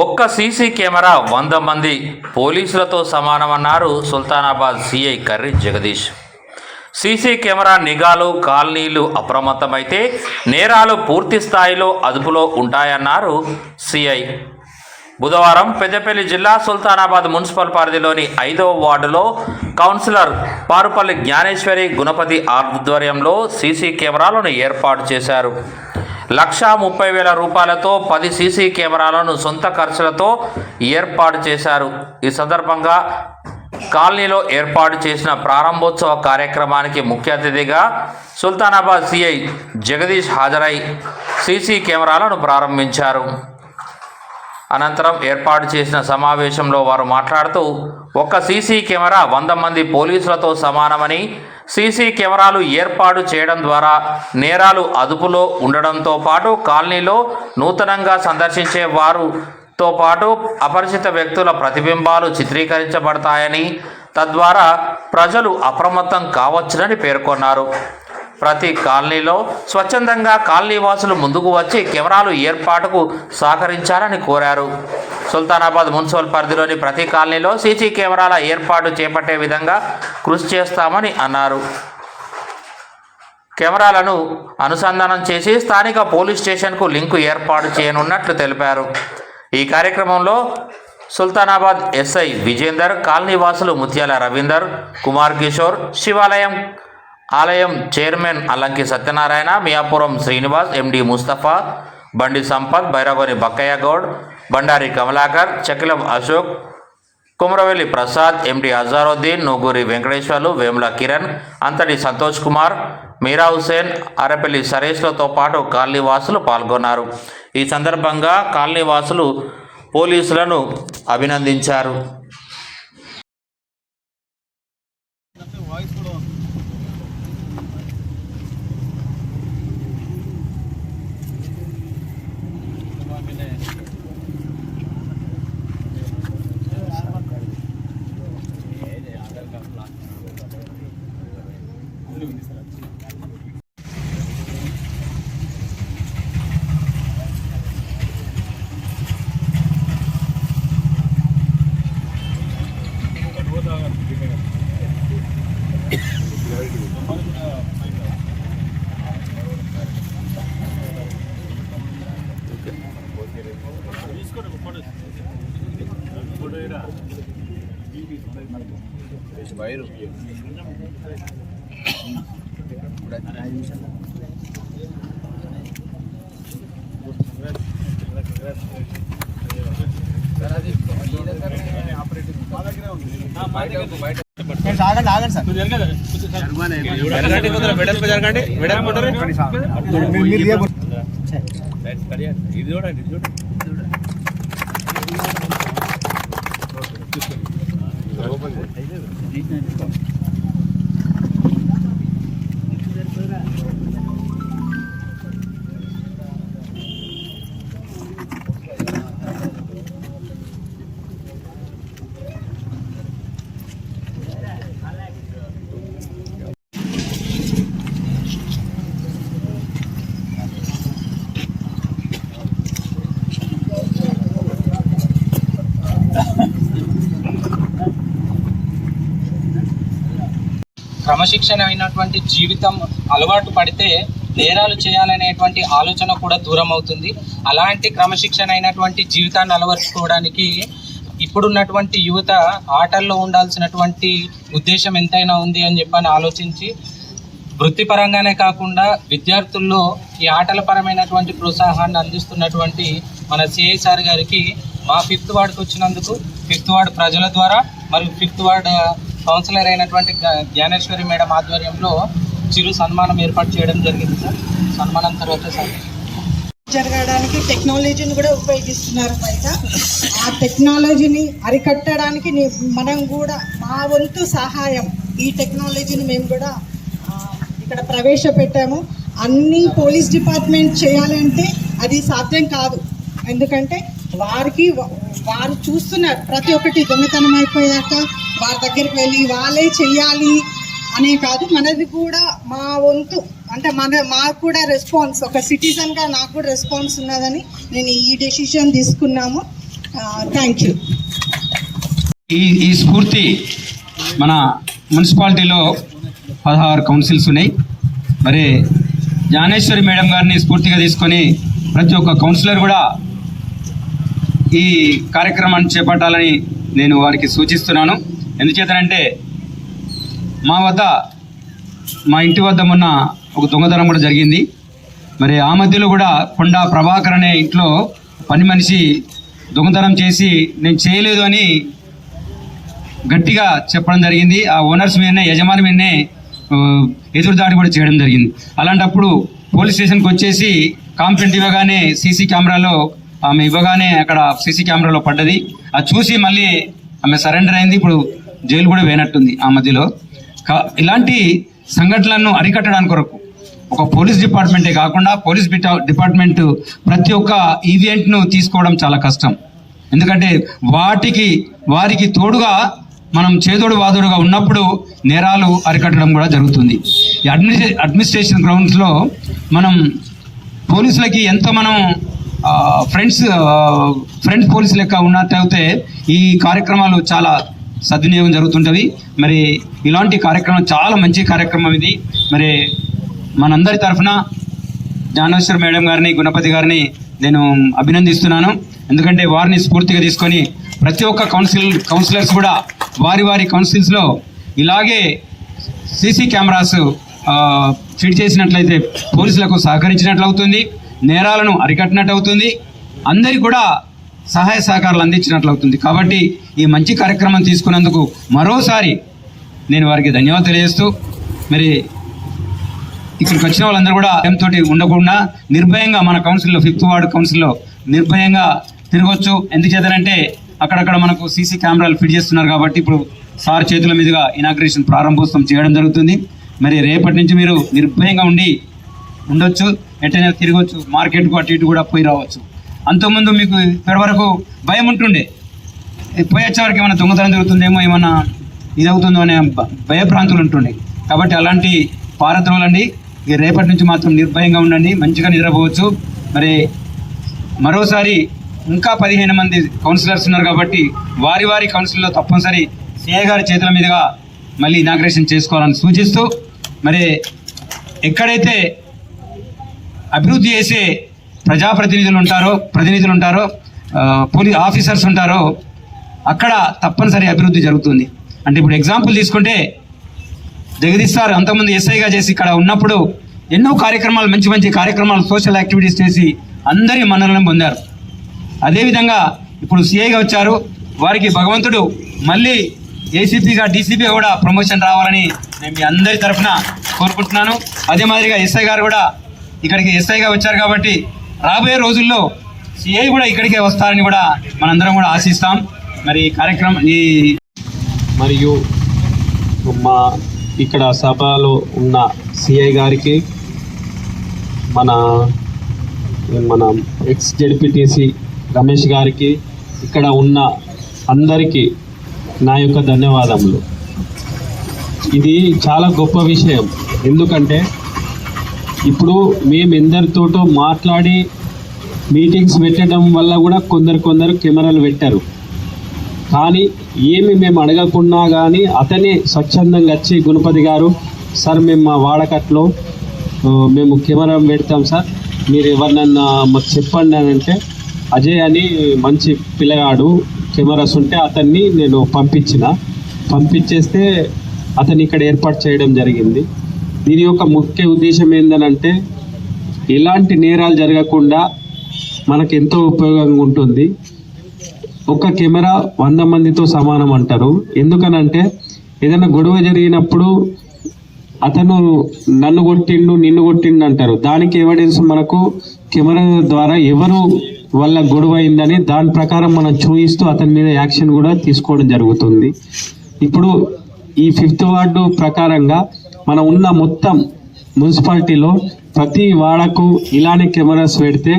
ఒక్క CC camera వంద మంది పోలీసులతో సమానమన్నారు Sultanabad CI Karri Jagadish. CC camera నిఘాలు కాలనీలు అప్రమత్తమైతే నేరాలు పూర్తి స్థాయిలో అదుపులో ఉంటాయన్నారు సీఐ. బుధవారం పెద్దపల్లి జిల్లా సుల్తానాబాద్ మున్సిపల్ పరిధిలోని ఐదవ వార్డులో కౌన్సిలర్ పారుపల్లి జ్ఞానేశ్వరి గుణపతి ఆధ్వర్యంలో సీసీ కెమెరాలను ఏర్పాటు చేశారు. లక్షా ముప్పై వేల రూపాయలతో పది సీసీ కెమెరాలను సొంత ఖర్చులతో ఏర్పాటు చేశారు. ఈ సందర్భంగా కాలనీలో ఏర్పాటు చేసిన ప్రారంభోత్సవ కార్యక్రమానికి ముఖ్య అతిథిగా సుల్తానాబాద్ సిఐ జగదీష్ హాజరై సీసీ కెమెరాలను ప్రారంభించారు. అనంతరం ఏర్పాటు చేసిన సమావేశంలో వారు మాట్లాడుతూ ఒక్క సీసీ కెమెరా వంద మంది పోలీసులతో సమానమని సీసీ కెమెరాలు ఏర్పాటు చేయడం ద్వారా నేరాలు అదుపులో ఉండడంతో పాటు కాలనీలో నూతనంగా సందర్శించే వారుతో పాటు అపరిచిత వ్యక్తుల ప్రతిబింబాలు చిత్రీకరించబడతాయని తద్వారా ప్రజలు అప్రమత్తం కావచ్చునని పేర్కొన్నారు. ప్రతి కాలనీలో స్వచ్ఛందంగా కాలనీవాసులు ముందుకు వచ్చి కెమెరాలు ఏర్పాటుకు సహకరించాలని కోరారు. సుల్తానాబాద్ మున్సిపల్ పరిధిలోని ప్రతి కాలనీలో సీసీ కెమెరాల ఏర్పాటు చేపట్టే విధంగా కృషి చేస్తామని అన్నారు. కెమెరాలను అనుసంధానం చేసి స్థానిక పోలీస్ స్టేషన్కు లింకు ఏర్పాటు చేయనున్నట్లు తెలిపారు. ఈ కార్యక్రమంలో సుల్తానాబాద్ ఎస్ఐ విజేందర్ కాలనీవాసులు ముత్యాల రవీందర్ కుమార్ కిషోర్ శివాలయం ఆలయం చైర్మన్ అల్లంకి సత్యనారాయణ మియాపురం శ్రీనివాస్ ఎండి ముస్తఫా బండి సంపత్ భైరవని బక్కయ్య గౌడ్ బండారి కమలాకర్ చకిలం అశోక్ కుమరవెల్లి ప్రసాద్ ఎండి అజారుద్దీన్ నూగూరి వెంకటేశ్వర్లు వేముల కిరణ్ అంతటి సంతోష్ కుమార్ మీరా హుసేన్ అరపల్లి సరేష్లతో పాటు కాలనీవాసులు పాల్గొన్నారు. ఈ సందర్భంగా కాలనీవాసులు పోలీసులను అభినందించారు. జరగండి ఇది చూడండి ఇది చూడండి క్రమశిక్షణ అయినటువంటి జీవితం అలవాటు పడితే నేరాలు చేయాలనేటువంటి ఆలోచన కూడా దూరం అవుతుంది అలాంటి క్రమశిక్షణ అయినటువంటి జీవితాన్ని అలవర్చుకోవడానికి ఇప్పుడున్నటువంటి యువత ఆటల్లో ఉండాల్సినటువంటి ఉద్దేశం ఎంతైనా ఉంది అని చెప్పని ఆలోచించి వృత్తిపరంగానే కాకుండా విద్యార్థుల్లో ఈ ఆటల పరమైనటువంటి ప్రోత్సాహాన్ని అందిస్తున్నటువంటి మన సిఐ సార్ గారికి మా ఫిఫ్త్ వార్డుకు వచ్చినందుకు ఫిఫ్త్ వార్డు ప్రజల ద్వారా మరియు ఫిఫ్త్ వార్డ్ కౌన్సిలర్ అయినటువంటి జ్ఞానేశ్వరి మేడం ఆధ్వర్యంలో చిరు సన్మానం ఏర్పాటు చేయడం జరిగింది సార్. సన్మానం తర్వాత సార్. జరగడానికి టెక్నాలజీని కూడా ఉపయోగిస్తున్నారు బయట. ఆ టెక్నాలజీని అరికట్టడానికి మనం కూడా మా వంతు సహాయం ఈ టెక్నాలజీని మేము కూడా ఇక్కడ ప్రవేశపెట్టాము. అన్ని పోలీస్ డిపార్ట్మెంట్ చేయాలంటే అది సాధ్యం కాదు. ఎందుకంటే వారికి వారు చూస్తున్నారు. ప్రతి ఒక్కటి దొంగతనం అయిపోయాక వారి దగ్గరికి వెళ్ళి వాళ్ళే చెయ్యాలి అనే కాదు మనది కూడా మా వంతు. అంటే మన మాకు కూడా రెస్పాన్స్ ఒక సిటిజన్గా నాకు కూడా రెస్పాన్స్ ఉన్నదని నేను ఈ డెసిషన్ తీసుకున్నాము. థ్యాంక్ యూ ఈ ఈ స్ఫూర్తి మన మున్సిపాలిటీలో పదహారు కౌన్సిల్స్ ఉన్నాయి. మరి జ్ఞానేశ్వరి మేడం గారిని స్ఫూర్తిగా తీసుకొని ప్రతి ఒక్క కౌన్సిలర్ కూడా ఈ కార్యక్రమాన్ని చేపట్టాలని నేను వారికి సూచిస్తున్నాను. ఎందుచేతనంటే మా వద్ద మా ఇంటి వద్ద మొన్న ఒక దొంగతనం కూడా జరిగింది. మరి ఆ మధ్యలో కూడా కొండా ప్రభాకర్ అనే ఇంట్లో పని మనిషి దొంగతనం చేసి నేను చేయలేదు అని గట్టిగా చెప్పడం జరిగింది. ఆ ఓనర్స్ మీదనే యజమాని మీదనే ఎదురుదాడి కూడా చేయడం జరిగింది. అలాంటప్పుడు పోలీస్ స్టేషన్కి వచ్చేసి కాంప్లైంట్ ఇవ్వగానే సీసీ కెమెరాలో ఆమె ఇవ్వగానే అక్కడ సీసీ కెమెరాలో పడ్డది. అది చూసి మళ్ళీ ఆమె సరెండర్ అయింది. ఇప్పుడు జైలు కూడా వేనట్టుంది ఆ మధ్యలో. ఇలాంటి సంఘటనలను అరికట్టడానికి కొరకు ఒక పోలీస్ డిపార్ట్మెంటే కాకుండా పోలీస్ డిపార్ట్మెంట్ ప్రతి ఒక్క ఈవెంట్ను తీసుకోవడం చాలా కష్టం. ఎందుకంటే వాటికి వారికి తోడుగా మనం చేదోడు వాదోడుగా ఉన్నప్పుడు నేరాలు అరికట్టడం కూడా జరుగుతుంది. ఈ అడ్మినిస్ట్రేషన్ గ్రౌండ్స్లో మనం పోలీసులకి ఎంత మనం ఫ్రెండ్స్ ఫ్రెండ్స్ పోలీస్ లెక్క ఉన్నట్టయితే ఈ కార్యక్రమాలు చాలా సద్వినియోగం జరుగుతుంటుంది. మరి ఇలాంటి కార్యక్రమం చాలా మంచి కార్యక్రమం ఇది. మరి మనందరి తరఫున జ్ఞానేశ్వర్ మేడం గారిని గుణపతి గారిని నేను అభినందిస్తున్నాను. ఎందుకంటే వారిని స్ఫూర్తిగా తీసుకొని ప్రతి ఒక్క కౌన్సిల్ కౌన్సిలర్స్ కూడా వారి వారి కౌన్సిల్స్లో ఇలాగే సీసీ కెమెరాస్ ఫిట్ చేసినట్లయితే పోలీసులకు సహకరించినట్లు అవుతుంది నేరాలను అరికట్టినట్టు అవుతుంది అందరికీ కూడా సహాయ సహకారాలు అందించినట్లు అవుతుంది కాబట్టి ఈ మంచి కార్యక్రమం తీసుకున్నందుకు మరోసారి నేను వారికి ధన్యవాదాలు తెలియజేస్తూ మరి ఇక్కడికి వచ్చిన వాళ్ళందరూ కూడా తోటి ఉండకుండా నిర్భయంగా మన కౌన్సిల్లో ఫిఫ్త్ వార్డు కౌన్సిల్లో నిర్భయంగా తిరగొచ్చు. ఎందుకు చేద్దారంటే అక్కడక్కడ మనకు సీసీ కెమెరాలు ఫిట్ చేస్తున్నారు కాబట్టి ఇప్పుడు సార్ చేతుల మీదుగా ఇనాగ్రేషన్ ప్రారంభోత్సవం చేయడం జరుగుతుంది. మరి రేపటి నుంచి మీరు నిర్భయంగా ఉండి ఉండొచ్చు. ఎట్టైనా తిరగచ్చు మార్కెట్కు అటు ఇటు కూడా పోయి రావచ్చు. అంతకుముందు మీకు ఇప్పటి వరకు భయం ఉంటుండే. పోయి వచ్చేవరకు ఏమైనా దొంగతనం జరుగుతుందేమో ఏమైనా ఇది అవుతుందో అనే భ- భయభ్రాంతులు ఉంటుండే. కాబట్టి అలాంటి పారద్రోలండి. ఇక రేపటి నుంచి మాత్రం నిర్భయంగా ఉండండి మంచిగా నిద్రపోవచ్చు. మరి మరోసారి ఇంకా పదిహేను మంది కౌన్సిలర్స్ ఉన్నారు కాబట్టి వారి వారి కౌన్సిల్లో తప్పనిసరి సిఐ గారి చేతుల మీదుగా మళ్ళీ ఇనాగ్రేషన్ చేసుకోవాలని సూచిస్తూ మరి ఎక్కడైతే అభివృద్ధి చేసే ప్రజాప్రతినిధులు ఉంటారో ప్రతినిధులు ఉంటారో పోలీస్ ఆఫీసర్స్ ఉంటారో అక్కడ తప్పనిసరి అభివృద్ధి జరుగుతుంది. అంటే ఇప్పుడు ఎగ్జాంపుల్ తీసుకుంటే జగదీష్ సార్ అంతకుముందు ఎస్ఐగా చేసి ఇక్కడ ఉన్నప్పుడు ఎన్నో కార్యక్రమాలు మంచి మంచి కార్యక్రమాలు సోషల్ యాక్టివిటీస్ చేసి అందరి మన్ననలను పొందారు. అదేవిధంగా ఇప్పుడు సిఐగా వచ్చారు వారికి భగవంతుడు మళ్ళీ ఏసీపీగా డీసీపీగా కూడా ప్రమోషన్ రావాలని నేను మీ అందరి తరఫున కోరుకుంటున్నాను. అదే మాదిరిగా ఎస్ఐ గారు కూడా ఇక్కడికి ఎస్ఐగా వచ్చారు కాబట్టి రాబోయే రోజుల్లో సిఐ కూడా ఇక్కడికే వస్తారని కూడా మనందరం కూడా ఆశిస్తాం. మరి ఈ కార్యక్రమం ఈ మరియు మా ఇక్కడ సభలో ఉన్న సిఐ గారికి మన మన ఎక్స్ జడ్పీటీసీ రమేష్ గారికి ఇక్కడ ఉన్న అందరికీ నా యొక్క ధన్యవాదములు. ఇది చాలా గొప్ప విషయం. ఎందుకంటే ఇప్పుడు మేము ఎందరితోటో మాట్లాడి మీటింగ్స్ పెట్టడం వల్ల కూడా కొందరు కొందరు కెమెరాలు పెట్టారు. కానీ ఏమి మేము అడగకున్నా కానీ అతనే స్వచ్ఛందంగా వచ్చి గుణపతి గారు సార్ మేము మా వాడకట్లో మేము కెమెరా పెడతాం సార్. మీరు ఎవరినన్నా మాకు చెప్పండి అని అంటే అజయ్ అని మంచి పిల్లగాడు కెమెరాస్ ఉంటే అతన్ని నేను పంపించిన. పంపించేస్తే అతను ఇక్కడ ఏర్పాటు చేయడం జరిగింది. దీని యొక్క ముఖ్య ఉద్దేశం ఏంటంటే ఎలాంటి నేరాలు జరగకుండా మనకు ఎంతో ఉపయోగంగా ఉంటుంది. ఒక కెమెరా వంద మందితో సమానం అంటారు. ఎందుకనంటే ఏదైనా గొడవ జరిగినప్పుడు అతను నన్ను కొట్టిండు నిన్ను కొట్టిండు అంటారు. దానికి ఎవిడెన్స్ మనకు కెమెరా ద్వారా ఎవరు వల్ల గొడవ అయిందని దాని ప్రకారం మనం చూయిస్తూ అతని మీద యాక్షన్ కూడా తీసుకోవడం జరుగుతుంది. ఇప్పుడు ఈ ఫిఫ్త్ వార్డు ప్రకారంగా మనం ఉన్న మొత్తం మున్సిపాలిటీలో ప్రతి వాడకు ఇలానే కెమెరాస్ పెడితే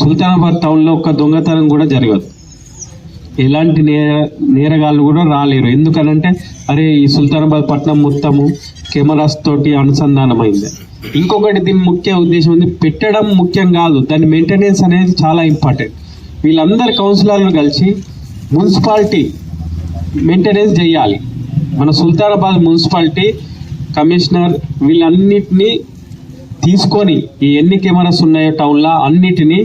సుల్తానాబాద్ టౌన్లో ఒక దొంగతనం కూడా జరగదు. ఎలాంటి నేర నేరగాళ్ళు కూడా రాలేరు. ఎందుకనంటే అరే ఈ సుల్తానాబాద్ పట్టణం మొత్తము కెమెరాస్ తోటి అనుసంధానమైంది. ఇంకొకటి దీని ముఖ్య ఉద్దేశం ఉంది పెట్టడం ముఖ్యం కాదు. దాని మెయింటెనెన్స్ అనేది చాలా ఇంపార్టెంట్ వీళ్ళందరు కౌన్సిలర్లు కలిసి మున్సిపాలిటీ మెయింటెనెన్స్ చేయాలి. మన సుల్తానాబాద్ మున్సిపాలిటీ కమిషనర్ వీళ్ళన్నిటినీ తీసుకొని ఈ ఎన్ని కెమెరాస్ ఉన్నాయో టౌన్లో అన్నిటినీ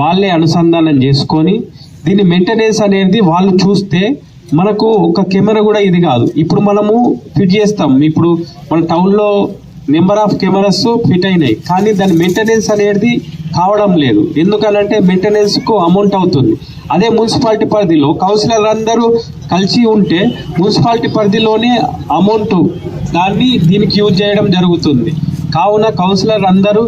వాళ్ళే అనుసంధానం చేసుకొని దీని మెయింటెనెన్స్ అనేది వాళ్ళు చూస్తే మనకు ఒక కెమెరా కూడా ఇది కాదు. ఇప్పుడు మనము ఫిట్ చేస్తాం. ఇప్పుడు మన టౌన్లో నెంబర్ ఆఫ్ కెమెరాస్ ఫిట్ అయినాయి. కానీ దాని మెయింటెనెన్స్ అనేది కావడం లేదు. ఎందుకనంటే మెయింటెనెన్స్కు అమౌంట్ అవుతుంది. అదే మున్సిపాలిటీ పరిధిలో కౌన్సిలర్ అందరూ కలిసి ఉంటే మున్సిపాలిటీ పరిధిలోనే అమౌంట్ దాన్ని దీనికి యూజ్ చేయడం జరుగుతుంది. కావున కౌన్సిలర్ అందరూ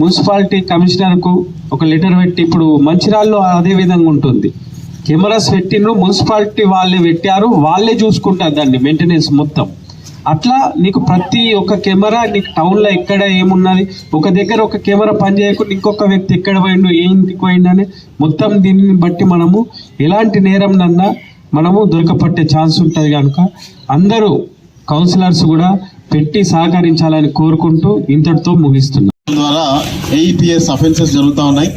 మున్సిపాలిటీ కమిషనర్కు ఒక లెటర్ పెట్టి ఇప్పుడు మంచిరాల్లో అదే విధంగా ఉంటుంది. కెమెరాస్ పెట్టిండ్రు మున్సిపాలిటీ వాళ్ళే పెట్టారు వాళ్ళే చూసుకుంటారు దాన్ని మెయింటెనెన్స్ మొత్తం. అట్లా నీకు ప్రతి ఒక్క కెమెరా నీకు టౌన్లో ఎక్కడ ఏమున్నది? ఒక దగ్గర ఒక కెమెరా పని చేయకుండా ఇంకొక వ్యక్తి ఎక్కడ పోయిండు? ఏ ఇంటికి పోయిండు అని మొత్తం దీనిని బట్టి మనము ఎలాంటి నేరం నన్నా మనము దొరకపట్టే ఛాన్స్ ఉంటుంది కనుక అందరూ కౌన్సిలర్స్ కూడా పెట్టి సహకరించాలని కోరుకుంటూ ఇంతటితో ముగిస్తున్నాం. ద్వారా ఏఈపిఎస్ అఫెన్సెస్ జరుగుతూ ఉన్నాయి.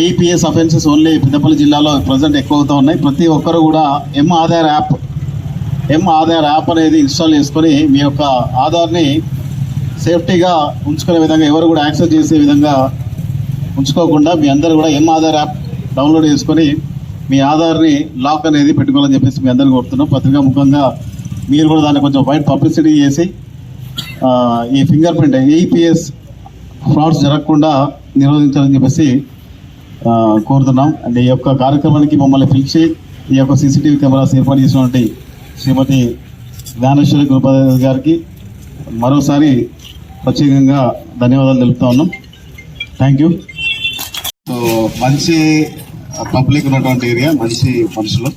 ఏఈపిఎస్ అఫెన్సెస్ ఓన్లీ పెద్దపల్లి జిల్లాలో ప్రజెంట్ ఎక్కువ అవుతూ ఉన్నాయి. ప్రతి ఒక్కరు కూడా M Aadhaar app M Aadhaar app అనేది ఇన్స్టాల్ చేసుకొని మీ యొక్క ఆధార్ని సేఫ్టీగా ఉంచుకునే విధంగా ఎవరు కూడా యాక్సెస్ చేసే విధంగా ఉంచుకోకుండా మీ అందరూ కూడా ఎం ఆధార్ యాప్ డౌన్లోడ్ చేసుకొని మీ ఆధార్ని లాక్ అనేది పెట్టుకోవాలని చెప్పేసి మీ అందరూ కోరుతున్నాం. పత్రికా ముఖంగా మీరు కూడా దాన్ని కొంచెం వైట్ పబ్లిసిటీ చేసి ఈ ఫింగర్ ప్రింట్ ఈపీఎస్ ఫ్రాడ్స్ జరగకుండా నిరోధించాలని చెప్పేసి కోరుతున్నాం. అండ్ ఈ యొక్క కార్యక్రమానికి మమ్మల్ని పిలిచి ఈ యొక్క సీసీటీవీ కెమెరాస్ ఏర్పాటు చేసినటువంటి శ్రీమతి జ్ఞానేశ్వరి కృపాదేవి గారికి మరోసారి ప్రత్యేకంగా ధన్యవాదాలు తెలుపుతా ఉన్నాం. థ్యాంక్ యూ సో మంచి పబ్లిక్ ఉన్నటువంటి ఏరియా మంచి మనుషులు.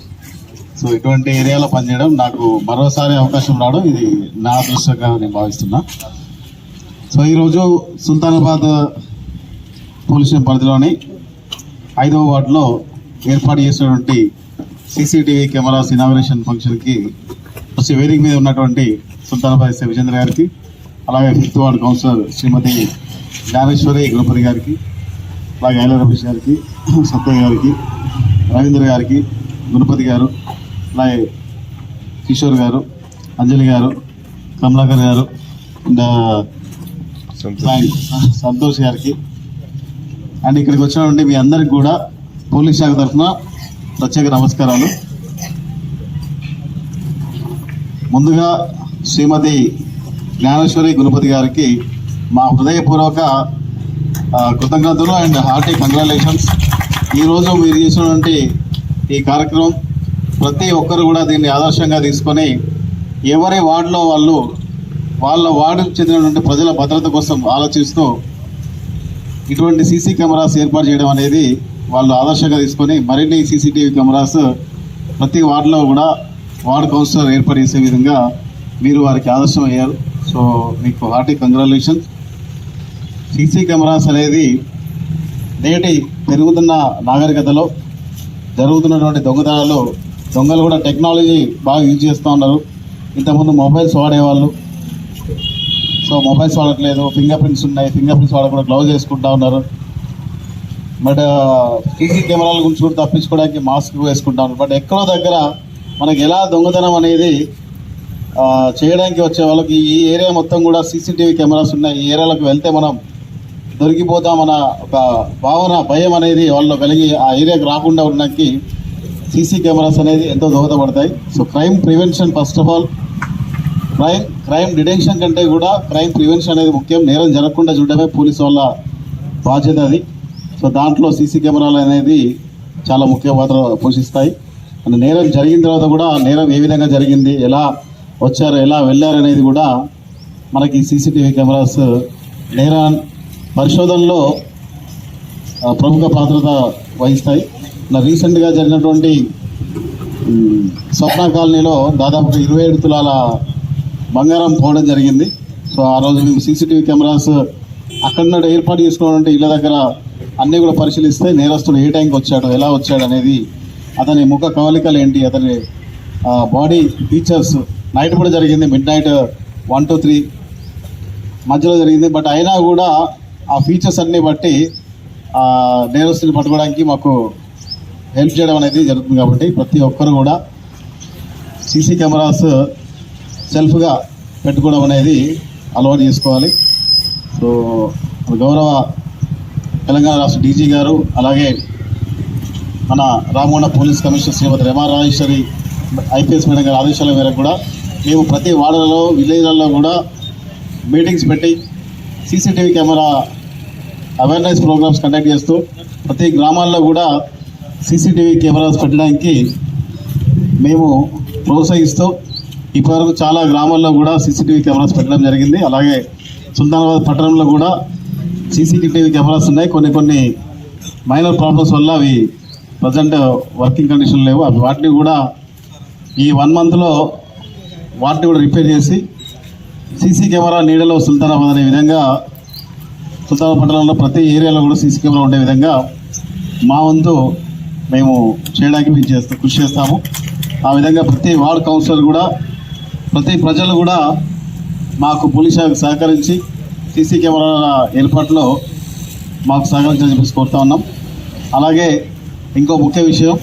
సో ఇటువంటి ఏరియాలో పనిచేయడం నాకు మరోసారి అవకాశం రావడం ఇది నా అదృష్టంగా నేను భావిస్తున్నా. సో ఈరోజు సుల్తానాబాద్ పోలీస్ పరిధిలోని ఐదవ వార్డులో ఏర్పాటు చేసినటువంటి సీసీటీవీ కెమెరాస్ ఇనాగ్రేషన్ ఫంక్షన్కి ఫస్ట్ వేదిక మీద ఉన్నటువంటి సుల్తానాబాద్ శివచంద్ర గారికి అలాగే fifth ward councillor Srimati Jnaneshwari Gurupati గారికి అలాగే ఐల రమేష్ గారికి సత్య గారికి రవీంద్ర గారికి గురుపతి గారు అలాగే కిషోర్ గారు అంజలి గారు కమలాకర్ గారు అండ్ సంతోష్ గారికి. అండ్ ఇక్కడికి వచ్చినటువంటి మీ అందరికి కూడా పోలీస్ శాఖ తరఫున ప్రత్యేక నమస్కారాలు. ముందుగా శ్రీమతి జ్ఞానేశ్వరి గుణపతి గారికి మా హృదయపూర్వక కృతజ్ఞతలు అండ్ హార్టీ కంగ్రాచులేషన్స్. ఈరోజు మీరు చేసినటువంటి ఈ కార్యక్రమం ప్రతి ఒక్కరు కూడా దీన్ని ఆదర్శంగా తీసుకొని ఎవరి వార్డులో వాళ్ళు వాళ్ళ వార్డుకు చెందినటువంటి ప్రజల భద్రత కోసం ఆలోచిస్తూ ఇటువంటి సీసీ కెమెరాస్ ఏర్పాటు చేయడం అనేది వాళ్ళు ఆదర్శంగా తీసుకొని మరిన్ని సీసీటీవీ కెమెరాస్ ప్రతి వార్డులో కూడా వార్డు కౌన్సిలర్ ఏర్పాటు చేసే విధంగా మీరు వారికి ఆదర్శం అయ్యారు. సో మీకు హార్టీ కంగ్రాచులేషన్ సీసీ కెమెరాస్ అనేది నేటి పెరుగుతున్న నాగరికతలో జరుగుతున్నటువంటి దొంగతనాలు దొంగలు కూడా టెక్నాలజీ బాగా యూజ్ చేస్తూ ఉన్నారు. ఇంతకుముందు మొబైల్స్ వాడేవాళ్ళు. సో మొబైల్స్ వాడట్లేదు. ఫింగర్ ప్రింట్స్ ఉన్నాయి. ఫింగర్ ప్రింట్స్ వాడకుండా గ్లౌజ్ వేసుకుంటా ఉన్నారు. బట్ సీసీ కెమెరాల గురించి కూడా తప్పించుకోవడానికి మాస్క్ వేసుకుంటాను. బట్ ఎక్కడో దగ్గర మనకి ఎలా దొంగతనం అనేది చేయడానికి వచ్చే వాళ్ళకి ఈ ఏరియా మొత్తం కూడా సీసీటీవీ కెమెరాస్ ఉన్నాయి. ఈ ఏరియాలకు వెళ్తే మనం దొరికిపోతామన్న ఒక భావన భయం అనేది వాళ్ళు కలిగి ఆ ఏరియాకి రాకుండా ఉండడానికి సీసీ కెమెరాస్ అనేది ఎంతో దోహదపడతాయి. So crime prevention first of all crime crime detention కంటే కూడా క్రైమ్ ప్రివెన్షన్ అనేది ముఖ్యం. నేరం జరగకుండా చూడడమే పోలీసు వాళ్ళ బాధ్యత అది. సో దాంట్లో సీసీ కెమెరాలు అనేది చాలా ముఖ్య పాత్ర పోషిస్తాయి. అండ్ నేరం జరిగిన తర్వాత కూడా నేరం ఏ విధంగా జరిగింది ఎలా వచ్చారు ఎలా వెళ్ళారు అనేది కూడా మనకి సీసీటీవీ కెమెరాస్ నేర పరిశోధనలో ప్రముఖ పాత్రత వహిస్తాయి. నా రీసెంట్గా జరిగినటువంటి స్వప్న కాలనీలో దాదాపు ఇరవై ఏడు తులాల బంగారం పోవడం జరిగింది. సో ఆ రోజు మేము సీసీటీవీ కెమెరాస్ అక్కడ నుండి ఏర్పాటు చేసుకున్నటువంటి ఇళ్ళ దగ్గర అన్నీ కూడా పరిశీలిస్తే నేరస్తుడు ఏ టైంకి వచ్చాడు ఎలా వచ్చాడు అనేది అతని ముఖ కవలికలు ఏంటి అతని బాడీ ఫీచర్స్. నైట్ కూడా జరిగింది midnight one two three మధ్యలో జరిగింది. బట్ అయినా కూడా ఆ ఫీచర్స్ అన్ని బట్టి నేరస్తుని పట్టుకోవడానికి మాకు హెల్ప్ చేయడం అనేది జరుగుతుంది కాబట్టి ప్రతి ఒక్కరు కూడా సీసీ కెమెరాస్ సెల్ఫ్గా పెట్టుకోవడం అనేది అలవాటు చేసుకోవాలి. సో గౌరవ తెలంగాణ రాష్ట్ర డీజీ గారు అలాగే మన Ramagunda police commissioner Shrimati Rama Rajeshwari IPS madam గారి ఆదేశాల మేరకు కూడా మేము ప్రతి వార్డులలో విలేజ్లలో కూడా మీటింగ్స్ పెట్టి CCTV camera awareness programmes conduct చేస్తూ ప్రతి గ్రామాల్లో కూడా సీసీటీవీ కెమెరాస్ పెట్టడానికి మేము ప్రోత్సహిస్తూ ఇప్పటివరకు చాలా గ్రామాల్లో కూడా సీసీటీవీ కెమెరాస్ పెట్టడం జరిగింది. అలాగే సుల్తానాబాద్ పట్టణంలో కూడా సీసీటీవీ కెమెరాస్ ఉన్నాయి. కొన్ని కొన్ని మైనర్ ప్రాబ్లమ్స్ వల్ల అవి ప్రజెంట్ వర్కింగ్ కండిషన్ లేవు. అవి వాటిని కూడా ఈ వన్ మంత్లో వాటిని కూడా రిపేర్ చేసి సీసీ కెమెరా నీడలో సుల్తానాబాద్ అనే విధంగా సుల్తానాబాద్ పట్టణంలో ప్రతి ఏరియాలో కూడా సీసీ కెమెరా ఉండే విధంగా మా వంతు మేము చేయడానికి మేము చేస్తాం కృషి చేస్తాము. ఆ విధంగా ప్రతి వార్డ్ కౌన్సిలర్ కూడా ప్రతి ప్రజలు కూడా మాకు పోలీస్ సహకరించి సీసీ కెమెరాల ఏర్పాటులో మాకు సహకరించాలని చెప్పేసి కోరుతా ఉన్నాం. అలాగే ఇంకో ముఖ్య విషయం